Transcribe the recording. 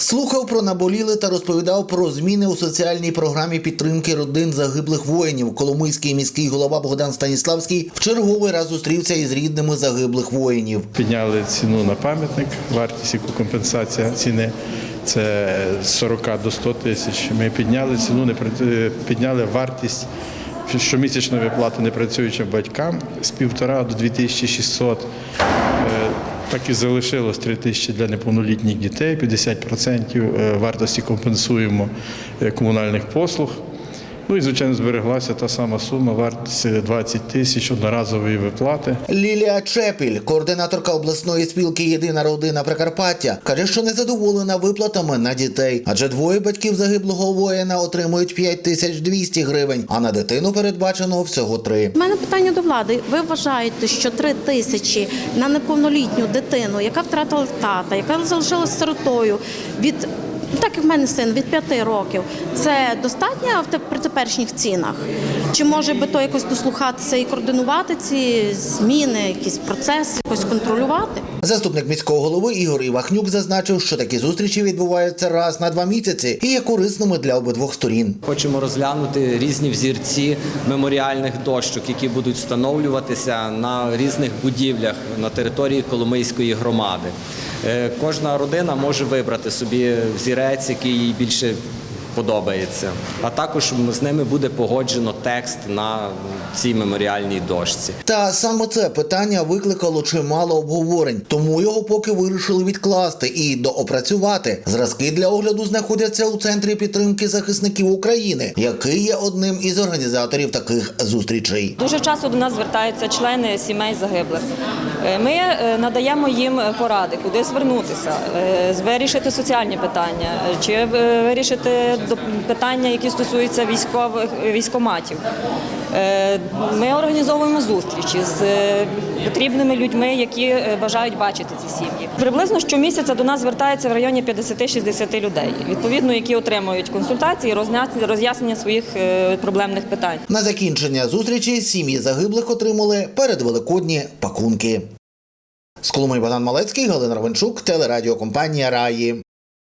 Слухав про наболіли та розповідав про зміни у соціальній програмі підтримки родин загиблих воїнів. Коломийський міський голова Богдан Станіславський в черговий раз зустрівся із рідними загиблих воїнів. Підняли ціну на пам'ятник, вартість, яку компенсація ціни це з 40 до 100 тисяч. Ми підняли ціну, не підняли вартість щомісячної виплати непрацюючим батькам з 1,5 до 2600. Так і залишилось 3 тисячі для неповнолітніх дітей, 50% е, вартості компенсуємо е, комунальних послуг. Ну і звичайно збереглася та сама сума, вартість е, 20 тисяч одноразової виплати. Лілія Чепіль, координаторка обласної спілки Єдина родина Прикарпаття, каже, що не задоволена виплатами на дітей, адже двоє батьків загиблого воїна отримують 5200 гривень, а на дитину передбачено всього три. У мене питання до влади. Ви вважаєте, що три тисячі на неповнолітню дитину, яка втратила тата, яка залишилась сиротою від так як в мене син від п'яти років, це достатньо в теперішніх цінах? Чи може би то якось дослухатися і координувати ці зміни, якісь процеси, якось контролювати? Заступник міського голови Ігор Івахнюк зазначив, що такі зустрічі відбуваються раз на два місяці і є корисними для обидвох сторін. Хочемо розглянути різні взірці меморіальних дощок, які будуть встановлюватися на різних будівлях на території Коломийської громади. Е, Кожна родина може вибрати собі взірець, який їй більше подобається. А також з ними буде погоджено текст на цій меморіальній дошці. Та саме це питання викликало чимало обговорень, тому його поки вирішили відкласти і доопрацювати. Зразки для огляду знаходяться у центрі підтримки захисників України, який є одним із організаторів таких зустрічей. Дуже часто до нас звертаються члени сімей загиблих. Е, Ми е, надаємо їм поради, куди звернутися, е, вирішити соціальні питання, чи вирішити питання, які стосуються військових військоматів. Е, Ми організовуємо зустрічі з е, потрібними людьми, які е, бажають бачити ці сім'ї. Приблизно щомісяця до нас звертається в районі 50-60 людей, відповідно, які отримують консультації, роз'яснення своїх проблемних питань. На закінчення зустрічі сім'ї загиблих отримали передвеликодні пакунки. З Коломиї Богдан Малецький, Галина Ровенчук, телерадіокомпанія Раї.